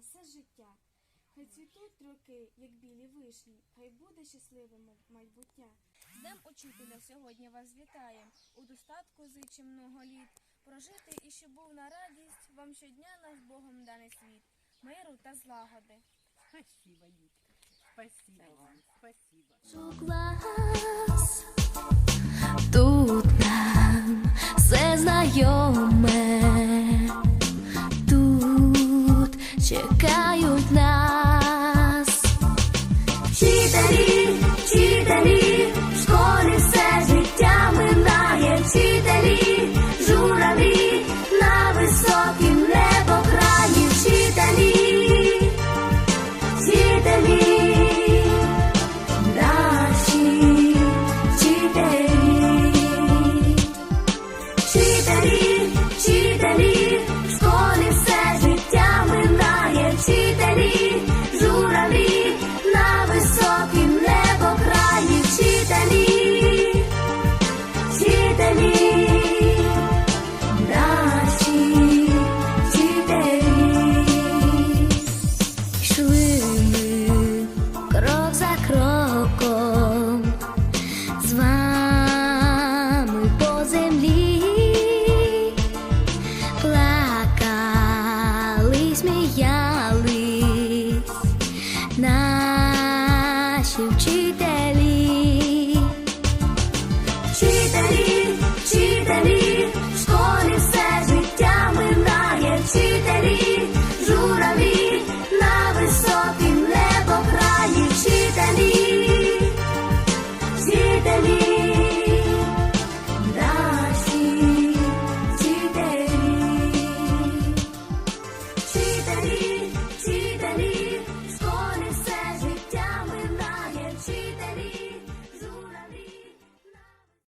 все життя. Хай цвітуть роки, як білі вишні, хай буде щасливе май- майбуття. З Днем учителя сьогодні вас вітаєм. У достатку зичим много літ. Прожити і щоб був на радість, вам щодня наш Богом даний світ. Миру та злагоди. Спасибо, Дітка. Спасибо вам, спасибо. клас, тут нам все знайоме, чекають нас. Вчителі, вчителі, наші вчителі. Вчителі, вчителі, в школі все життя минає, вчителі, жураві, на високім небокраї, вчителі, вчителі. Наші вчителі, вчителі.